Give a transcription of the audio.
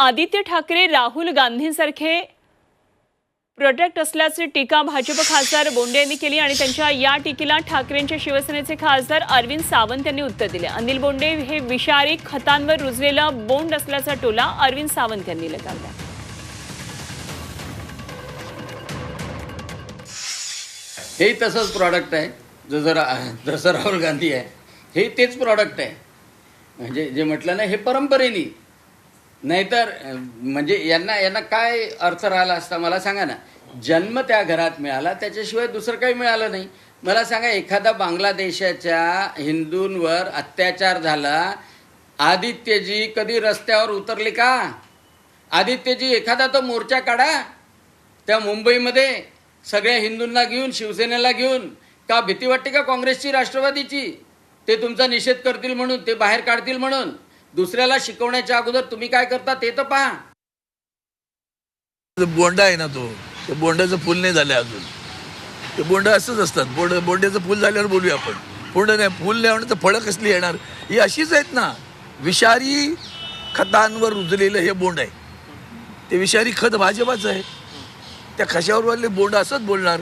आदित्य ठाकरे राहुल गांधींसारखे प्रोटेक्ट असल्याची टीका भाजप खासदार बोंडे यांनी केली आणि त्यांच्या या टीकेला ठाकरेंच्या शिवसेनेचे खासदार अरविंद सावंत यांनी उत्तर दिले. अनिल बोंडे हे विषारी खतांवर रुजलेला बोंड असल्याचा टोला अरविंद सावंत यांनी लगावला. हे तसंच प्रॉडक्ट आहे. जसं जसं राहुल गांधी आहे हे तेच प्रॉडक्ट आहे. म्हणजे जे म्हटलं ना हे परंपरेने नाहीतर म्हणजे यांना यांना काय अर्थ राहिला असता मला सांगा ना. जन्म त्या घरात मिळाला त्याच्याशिवाय दुसरं काही मिळालं नाही. मला सांगा एखादा बांगलादेशाच्या हिंदूंवर अत्याचार झाला आदित्यजी कधी रस्त्यावर उतरले का? आदित्यजी एखादा तो मोर्चा काढा. त्या मुंबईमध्ये सगळ्या हिंदूंना घेऊन शिवसेनेला घेऊन का भीती वाटते का काँग्रेसची राष्ट्रवादीची? ते तुमचा निषेध करतील म्हणून ते बाहेर काढतील म्हणून. दुसऱ्याला शिकवण्याच्या अगोदर तुम्ही काय करता ते तर पहा. जो बोंडा आहे ना तो ते बोंडाचं फुल नाही झालं अजून. ते बोंड असंच असतात. बोंड बोंड्याचं फुल झाल्यावर बोलूया आपण. बोंड नाही फुल नाही तर फळं कसली येणार? ही अशीच आहेत ना विषारी खतांवर रुजलेलं हे बोंड आहे. ते विषारी खत भाजपाचं आहे. त्या कशावर बोंड असंच बोलणार.